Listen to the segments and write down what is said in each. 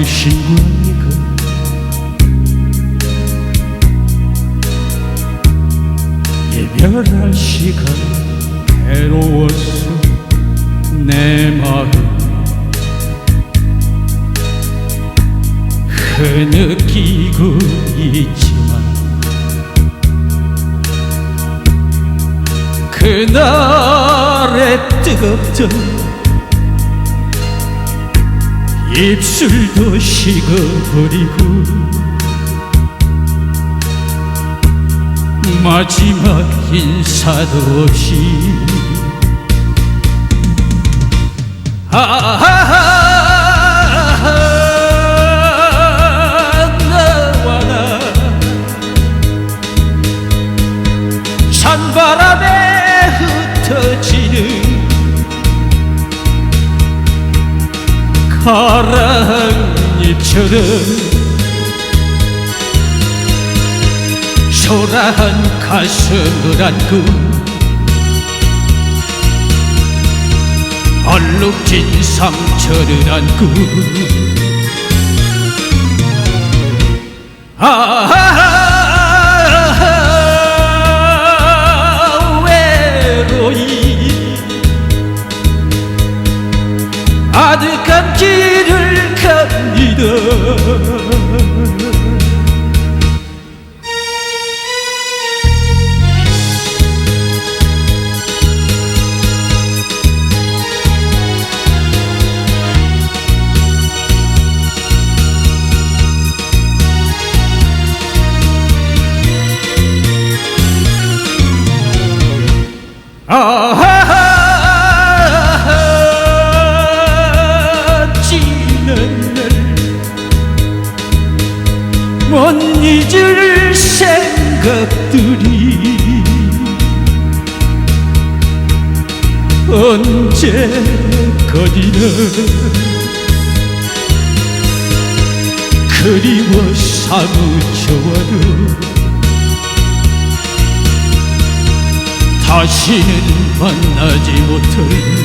당신과 네가 이별할 시간 괴로웠어 내 마음 흐느끼고 있지만 그날의 뜨겁던 입술도 식어버리고 마지막 인사도 없이 아하하 나와 나 찬바람에 흩어지는 가랑잎처럼 초라한 가슴을 안고 얼룩진 상처를 안고 아하하 아득한 길을 갑니다 못 잊을 생각들이 언제까지나 그리워 사무쳐와도 다시는 만나지 못할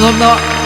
감사합니다.